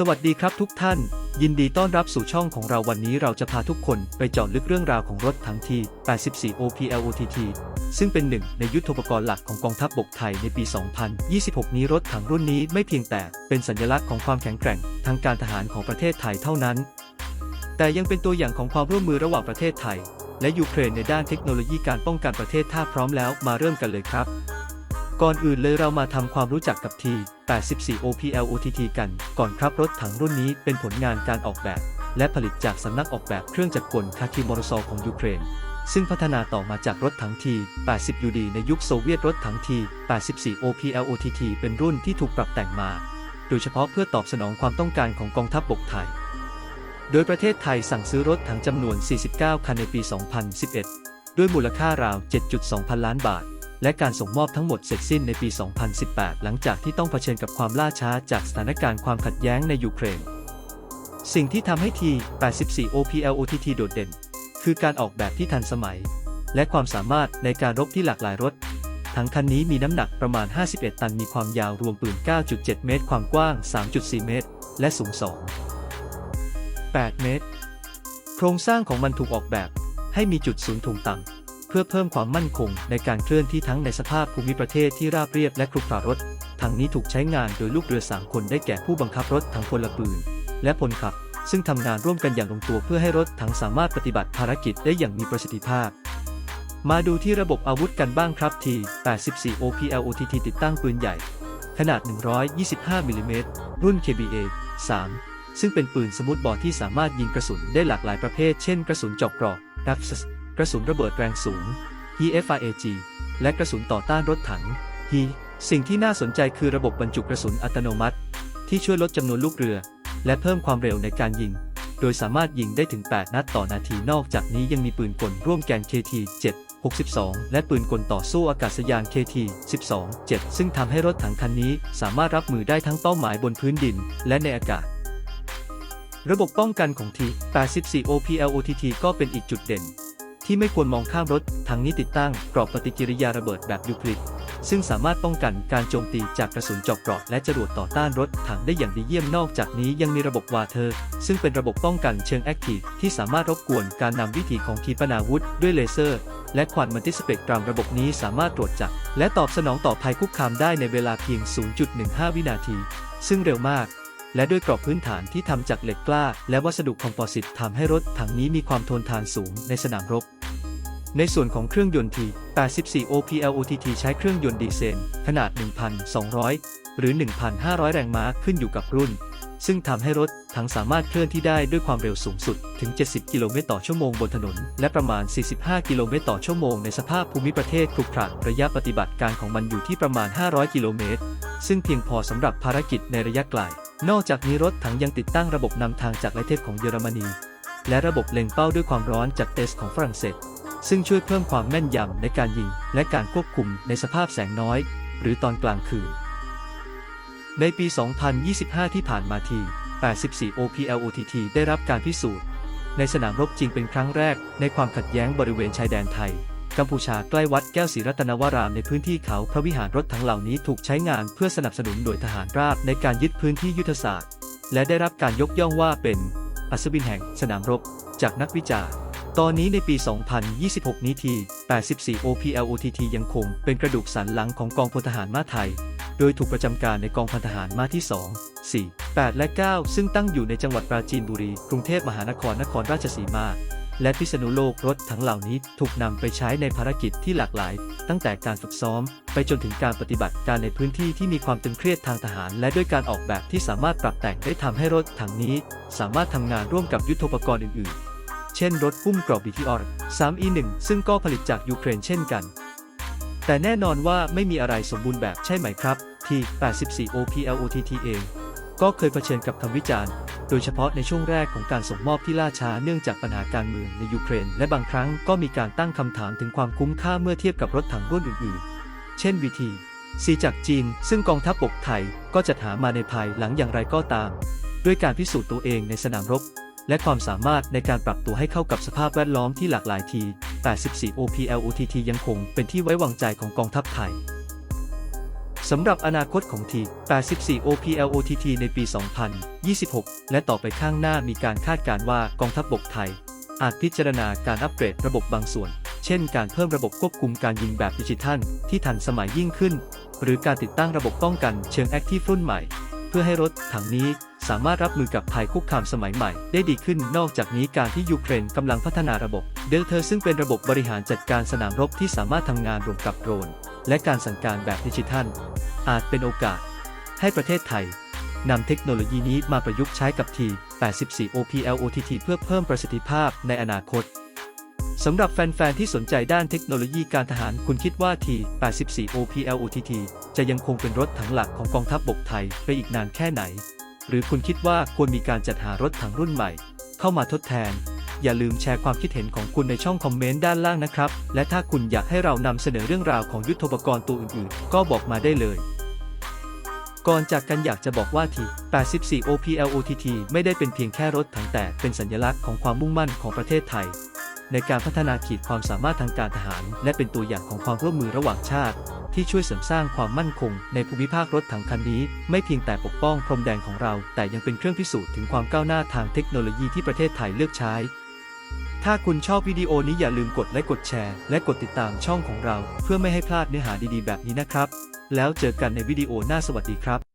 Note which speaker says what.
Speaker 1: สวัสดีครับทุกท่าน ยินดีต้อนรับสู่ช่องของเราวันนี้เราจะพาทุกคนไปเจาะลึกเรื่องราวของรถถังที 84 OPLOTT ซึ่งเป็นหนึ่งในยุทธปกรณ์หลักของกองทัพบบกไทยในปี 2026 นี้รถถังรุ่นนี้ไม่เพียงแต่เป็นสัญลักษณ์ของความแข็งแกร่งทางการทหารของประเทศไทยเท่านั้น แต่ยังเป็นตัวอย่างของความร่วมมือระหว่างประเทศไทย และยูเครนในด้านเทคโนโลยีการป้องกันประเทศถ้าพร้อมแล้วมาเริ่มกันเลยครับ ก่อนอื่นเลยเรามาทำความรู้จักกับ T 84 OPL OTT กันก่อนครับรถถังรุ่นนี้เป็นผลงานการออกแบบ และผลิตจากสำนักออกแบบเครื่องจักรกลคาคิมอรซอของยูเครน ซึ่งพัฒนาต่อมาจากรถถัง T 80 UD ในยุคโซเวียตรถถัง T 84 OPL OTT เป็นรุ่นที่ถูกปรับแต่งมา โดยเฉพาะเพื่อตอบสนองความต้องการของกองทัพบบกไทย โดยประเทศไทยสั่งซื้อรถถังจำนวน 49 คันในปี 2011 ด้วยมูลค่าราว 7.2 พันล้านบาท และการส่งมอบทั้งหมดเสร็จสิ้นในปี 2018 หลังจากที่ต้องเผชิญกับความล่าช้าจากสถานการณ์ความขัดแย้งในยูเครน สิ่งที่ทำให้ที 84 OPL OTT โดดเด่น คือการออกแบบที่ทันสมัย และความสามารถในการรบที่หลากหลายรถ ทั้งคันนี้มีน้ำหนักประมาณ 51 ตันมีความยาวรวมปืน 9.7 เมตร ความกว้าง 3.4 เมตร และสูง 2 8 เมตร โครงสร้างของมันถูกออกแบบให้มีจุดศูนย์ถ่วงต่ำ เพื่อเพิ่มความมั่นคงในการเคลื่อนที่ทั้งในสภาพภูมิประเทศที่ราบเรียบและครุขระรถถังนี้ถูกใช้งานโดยลูกเรือสามคนได้แก่ผู้บังคับรถถังพลปืน และพลขับ ซึ่งทำงานร่วมกันอย่างลงตัวเพื่อให้รถถังสามารถปฏิบัติภารกิจได้อย่างมีประสิทธิภาพ มาดูที่ระบบอาวุธกันบ้างครับที84 OPL OTT ติดตั้งปืนใหญ่ ขนาด 125มิลลิเมตรรุ่น KBA 3 ซึ่งเป็นปืนสมุดบอดที่สามารถยิงกระสุนได้หลากหลายประเภท เช่น กระสุนจอกกราะ DAPS ก ระสุนระเบิดแรงสูง HFRAG และกระสุนต่อต้านรถถัง H สิ่งที่น่าสนใจคือระบบบรรจุกระสุนอัตโนมัติ ที่ช่วยลดจำนวนลูกเรือ และเพิ่มความเร็วในการยิง โดยสามารถยิงได้ถึง 8 นัดต่อนาทีนอกจากนี้ยังมีปืนกลร่วมแกน KT 7 62 และปืนกลต่อสู้อากาศยาน KT 12 7 ซึ่งทำให้รถถังคันนี้สามารถรับมือได้ทั้งเป้าหมายบนพื้นดิน และในอากาศ ระบบป้องกันของ T 84 OPL OTT ก็เป็นอีกจุดเด่น ที่ไม่ควรมองข้ามรถถังนี้ติดตั้งกรอบปฏิกิริยาระเบิดแบบยูคลิดซึ่งสามารถป้องกันการโจมตีจากกระสุนเจอกเกราะและจรวดต่อต้านรถถังได้อย่างดีเยี่ยมนอกจากนี้ยังมีระบบวาเทอร์ ซึ่งเป็นระบบป้องกันเชิงแอคทีฟที่สามารถรบกวนการนำวิถีของขีปนาวุธด้วยเลเซอร์ และควันมัลติสเปกตรัมระบบนี้สามารถตรวจจับ และตอบสนองต่อภัยคุกคามได้ในเวลาเพียง 0.15 วินาที ซึ่งเร็วมากและด้วยกรอบพื้นฐานที่ทำจากเหล็กกล้า และวัสดุคอมโพสิตทำให้รถถังนี้มีความทนทานสูงในสนามรบ ในส่วนของเครื่องยนต์ที84 OPL OTT ใช้เครื่องยนต์ดีเซลขนาด 1,200 หรือ 1,500 แรงม้าขึ้นอยู่กับรุ่น ซึ่งทำให้รถถังสามารถเคลื่อนที่ได้ด้วยความเร็วสูงสุดถึง 70 กิโลเมตรต่อชั่วโมงบนถนน และประมาณ 45 กิโลเมตรต่อชั่วโมงในสภาพภูมิประเทศครุขระระยะปฏิบัติการของมันอยู่ที่ประมาณ 500 กิโลเมตร ซึ่งเพียงพอสำหรับภารกิจในระยะไกล นอกจากนี้รถถังยังติดตั้งระบบนำทางจากไลเทปของเยอรมนี และระบบเล็งเป้าด้วยความร้อนจากเตสของฝรั่งเศส ซึ่งช่วยเพิ่มความแม่นยำในการยิงและการควบคุมในสภาพแสงน้อย หรือตอนกลางคืน ในปี 2025 ที่ผ่านมาที84 OPL OTT ได้รับการพิสูจน์ ในสนามรบจริงเป็นครั้งแรก ในความขัดแย้งบริเวณชายแดนไทย กัมพูชาใกล้วัดแก้วศรีรัตนวรามในพื้นที่เขาพระวิหารรถถังเหล่านี้ถูกใช้งานเพื่อสนับสนุนโดยทหารราบในการยึดพื้นที่ยุทธศาสตร์ และได้รับการยกย่องว่าเป็นอัศวินแห่งสนามรบ จากนักวิจารณ์ ตอนนี้ในปี 2026 นี้ที84 OPL OTT ยังคงเป็นกระดูกสันหลังของกองพลทหารม้าไทย โดยถูกประจำการในกองพันทหารม้าที่ 2 4 8 และ 9 ซึ่งตั้งอยู่ในจังหวัดปราจีนบุรี กรุงเทพมหานคร นครราชสีมา และพิษณุโลกรถทั้งเหล่านี้ถูกนำไปใช้ในภารกิจที่หลากหลาย ตั้งแต่การฝึกซ้อม ไปจนถึงการปฏิบัติการในพื้นที่ที่มีความตึงเครียดทางทหาร และด้วยการออกแบบที่สามารถปรับแต่งได้ทำให้รถถังนี้ สามารถทำงานร่วมกับยุทโธปกรณ์อื่นๆ เช่นรถหุ้มกรอบ BTR 3E1 ซึ่งก็ผลิตจากยูเครนเช่นกัน แต่แน่นอนว่าไม่มีอะไรสมบูรณ์แบบใช่ไหมครับ ที่ 84 OPL OTT เองก็เคยเผชิญกับคำวิจารณ์ โดยเฉพาะในช่วงแรกของการส่งมอบที่ล่าช้าเนื่องจากปัญหาการเมืองในยูเครน และบางครั้งก็มีการตั้งคำถามถึงความคุ้มค่าเมื่อเทียบกับรถถังรุ่นอื่นๆ เช่นวีทีซีจากจีน ซึ่งกองทัพบกไทยก็จัดหามาในภายหลังอย่างไรก็ตาม ด้วยการพิสูจน์ตัวเองในสนามรบ และความสามารถในการปรับตัวให้เข้ากับสภาพแวดล้อมที่หลากหลายที 84 OPL OTT ยังคงเป็นที่ไว้วางใจของกองทัพไทยสำหรับอนาคตของ T84 OPLOTT ในปี 2026 และต่อไปข้างหน้ามีการคาดการว่ากองทัพบกไทย อาจพิจารณาการอัปเกรดระบบบางส่วน เช่น การเพิ่มระบบควบคุมการยิงแบบดิจิทัลที่ทันสมัยยิ่งขึ้น หรือการติดตั้งระบบป้องกันเชิงแอคทีฟรุ่นใหม่ เพื่อให้รถถังนี้สามารถรับมือกับภัยคุกคามสมัยใหม่ได้ดีขึ้น นอกจากนี้การที่ยูเครนกำลังพัฒนาระบบเดลเทอร์ซึ่งเป็นระบบบริหารจัดการสนามรบที่สามารถทำงานรวมกับโดรน และการสั่งการแบบดิจิทัล อาจเป็นโอกาส ให้ประเทศไทยนำเทคโนโลยีนี้มาประยุกต์ใช้กับ T84 OPLOTT เพื่อเพิ่มประสิทธิภาพในอนาคต สำหรับแฟน ๆ ที่สนใจด้านเทคโนโลยีการทหารคุณคิดว่า T84 OPLOTT จะยังคงเป็นรถถังหลักของกองทัพบบกไทยไปอีกนานแค่ไหน หรือคุณคิดว่าควรมีการจัดหารถถังรุ่นใหม่ เข้ามาทดแทน อย่าลืมแชร์ความคิดเห็นของคุณในช่องคอมเมนต์ด้านล่างนะครับ และถ้าคุณอยากให้เรานำเสนอเรื่องราวของยุทธปกรณ์ตัวอื่นๆ ก็บอกมาได้เลยก่อนจากกันอยากจะบอกว่าที84 OPLOTT ไม่ได้เป็นเพียงแค่รถถังแต่เป็นสัญลักษณ์ของความมุ่งมั่นของประเทศไทย ในการพัฒนาขีดความสามารถทางการทหาร และเป็นตัวอย่างของความร่วมมือระหว่างชาติ ที่ช่วยเสริมสร้างความมั่นคง ในภูมิภาครถถังคันนี้ ไม่เพียงแต่ปกป้องพรมแดนของเรา แต่ยังเป็นเครื่องพิสูจน์ถึงความก้าวหน้าทางเทคโนโลยีที่ประเทศไทยเลือกใช้ ถ้าคุณชอบวิดีโอนี้อย่าลืมกดไลค์กดแชร์ และกดติดตามช่องของเรา เพื่อไม่ให้พลาดเนื้อหาดีๆ แบบนี้นะครับ แล้วเจอกันในวิดีโอหน้าสวัสดีครับ